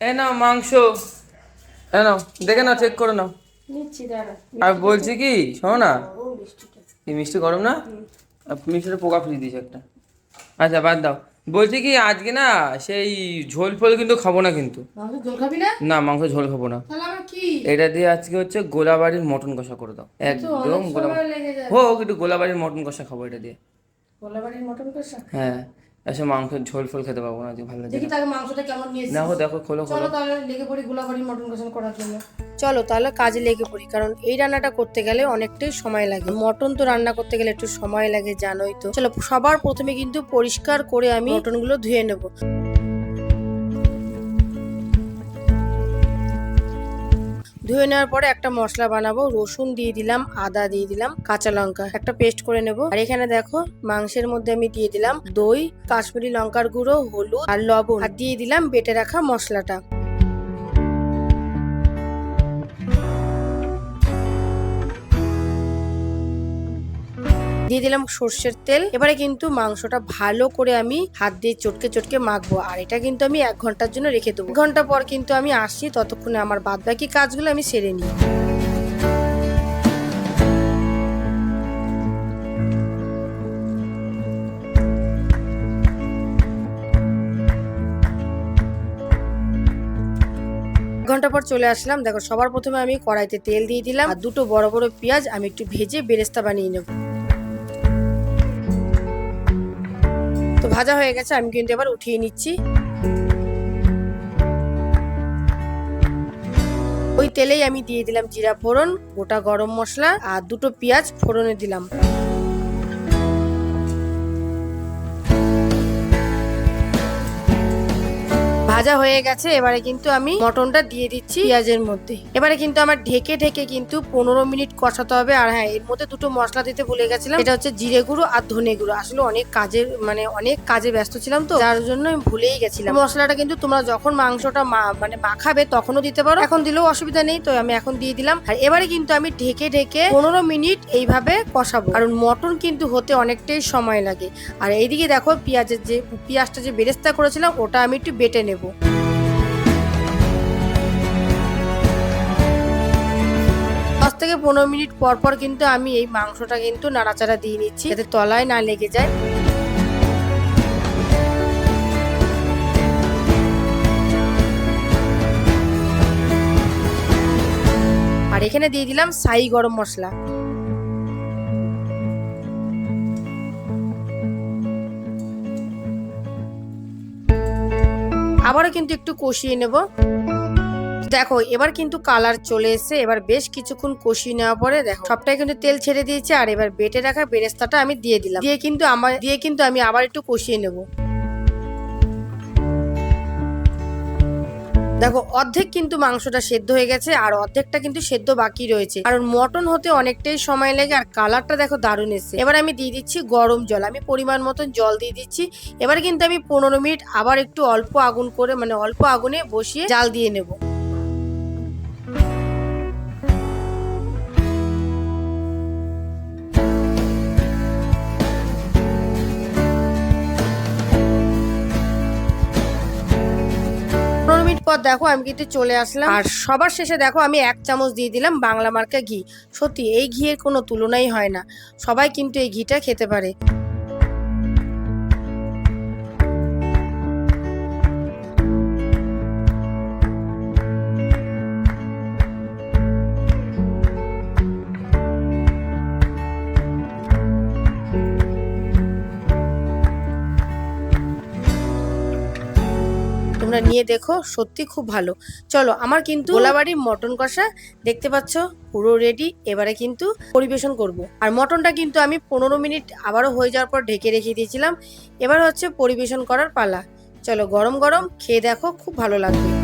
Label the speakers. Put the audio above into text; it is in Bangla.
Speaker 1: এ নাও মাংস। এ নাও দেখে নাও চেক করে নাও। আর বলছি কি শোনো না? এই মিষ্টি গরম না? মিষ্টিটা পোকা ফেলে দিয়েছে একটা। আচ্ছা বাদ দাও। বলছি কি আজকে না সেই ঝোল ফোল কিন্তু খাব না কিন্তু।
Speaker 2: না?
Speaker 1: মাংস ঝোল খাব না। এটা দিয়ে আজকে হচ্ছে গোলাবাড়ির মটন কষা করে দাও। একদম
Speaker 2: অনেক
Speaker 1: গোলা
Speaker 2: সময় লেগে যায়।
Speaker 1: হোক একটু গোলাবাড়ির মটন কষা খাব এটা দিয়ে।
Speaker 2: গোলাবাড়ির মটন কষা?
Speaker 1: হ্যাঁ। এসে মাংস ঝোল ফোল খেতে পাবো না আজকে ভালো লাগে
Speaker 2: দেখি তাহলে মাংসটা কেমন নিয়েছি
Speaker 1: দেখো দেখো খোলো খোলো।
Speaker 2: চলো তাহলে লেগে পড়ি গোলাবাড়ির মটন কষা করার জন্য। চলো তাহলে কাজে লেগে পড়ি কারণ এই রান্নাটা করতে গেলে অনেকটাই সময় লাগে। মটন তো রান্না করতে গেলে একটু সময় লাগে জানোই তো। চলো সবার প্রথমে কিন্তু পরিষ্কার করে আমি মটনগুলো ধুয়ে নেব। ধুয়ে নেওয়ার পরে একটা মশলা বানাবো। রসুন দিয়ে দিলাম, আদা দিয়ে দিলাম, কাঁচা লঙ্কা। একটা পেস্ট করে নেব। আর এখানে দেখো, মাংসের মধ্যে আমি দিয়ে দিলাম দই, কাশ্মীরি লঙ্কার গুঁড়ো, হলুদ আর লবণ। আর দিয়ে দিলাম বেটে রাখা মশলাটা। দিয়ে দিলাম সর্ষের তেল। এবারে কিন্তু মাংসটা ভালো করে আমি হাত দিয়ে চটকে চটকে মাখবো। আর এটা কিন্তু আমি এক ঘণ্টার জন্য রেখে দেবো। ঘণ্টা পর কিন্তু আমি আসছি, ততক্ষণে আমার বাদ বাকি কাজগুলো আমি সেরে নিই। ঘণ্টা পর চলে আসলাম। দেখো, সবার প্রথমে আমি কড়াইতে তেল দিয়ে দিলাম। আর দুটো বড় বড় পেঁয়াজ আমি একটু ভেজে বেরেস্তা বানিয়ে নেব। তো ভাজা হয়ে গেছে, আমি কিন্তু এবার উঠিয়ে নিচ্ছি। ওই তেলেই আমি দিয়ে দিলাম জিরা ফোড়ন, গোটা গরম মশলা আর দুটো পেঁয়াজ ফোড়নে দিলাম। ভাজা হয়ে গেছে, এবারে কিন্তু আমি মটনটা দিয়ে দিচ্ছি পেঁয়াজের মধ্যে। এবারে কিন্তু আমার ঢেকে ঢেকে কিন্তু পনেরো মিনিট কষাতে হবে। আর হ্যাঁ এর মধ্যে দুটো মশলা দিতে ভুলে গেছিলাম। এটা হচ্ছে জিরে গুঁড়ো আর ধনে গুঁড়ো। আসলে অনেক কাজের মানে অনেক কাজে ব্যস্ত ছিলাম তো, যার জন্য আমি ভুলেই গেছিলাম। মশলাটা কিন্তু তোমরা যখন মাংসটা মানে মাখাবে তখনও দিতে পারো। এখন দিলেও অসুবিধা নেই, তো আমি এখন দিয়ে দিলাম। আর এবারে কিন্তু আমি ঢেকে ঢেকে পনেরো মিনিট এইভাবে কষাবো। কারণ মটন কিন্তু হতে অনেকটাই সময় লাগে। আর এইদিকে দেখো পেঁয়াজের যে, পেঁয়াজটা যে বেরেস্তা করেছিলাম, ওটা আমি একটু বেটে নেব। দশ থেকে পনেরো মিনিট পর পর কিন্তু আমি এই মাংসটা কিন্তু নাড়াচাড়া দিয়ে নিচ্ছি, যাতে তলায় না লেগে যায়। আর এখানে দিয়ে দিলাম সাই গরম মশলা। আবারও কিন্তু একটু কষিয়ে নেব। দেখো, এবার কিন্তু কালার চলে এসেছে। এবার বেশ কিছুক্ষণ কষিয়ে নেওয়ার পরে দেখো, সবটাই কিন্তু তেল ছেড়ে দিয়েছে। আর এবার বেটে রাখা বেরেস্তাটা আমি দিয়ে দিলাম। দিয়ে কিন্তু আমার দিয়ে কিন্তু আমি আবার একটু কষিয়ে নেব। দেখো, অর্ধেক কিন্তু মাংসটা সেদ্ধ হয়ে গেছে আর অর্ধেকটা কিন্তু সেদ্ধ বাকি রয়েছে। কারণ মটন হতে অনেকটাই সময় লাগে আর কালারটা দেখো দারুণ এসেছে। এবার আমি দিয়ে দিচ্ছি গরম জল। আমি পরিমাণ মতন জল দিয়ে দিচ্ছি। এবার কিন্তু আমি পনেরো মিনিট আবার একটু অল্প আগুন করে মানে অল্প আগুনে বসিয়ে জাল দিয়ে নেব। পনেরো মিনিট পর দেখো, আমি কিন্তু চলে আসলাম। আর সবার শেষে দেখো, আমি এক চামচ দিয়ে দিলাম বাংলা মার্কা ঘি। সত্যি, এই ঘিয়ের কোনো তুলনাই হয় না। সবাই কিন্তু এই ঘিটা খেতে পারে। তোমরা নিয়ে দেখো, সত্যি খুব ভালো। চলো, আমার কিন্তু গোলাবাড়ির মটন কষা দেখতে পাচ্ছ, পুরো রেডি এবারে কিন্তু পরিবেশন করব। আর মটনটা কিন্তু আমি পনেরো মিনিট আবারও হয়ে যাওয়ার পর ঢেকে রেখে দিয়েছিলাম। এবার হচ্ছে পরিবেশন করার পালা। চলো, গরম গরম, খেয়ে দেখো, খুব ভালো লাগবে।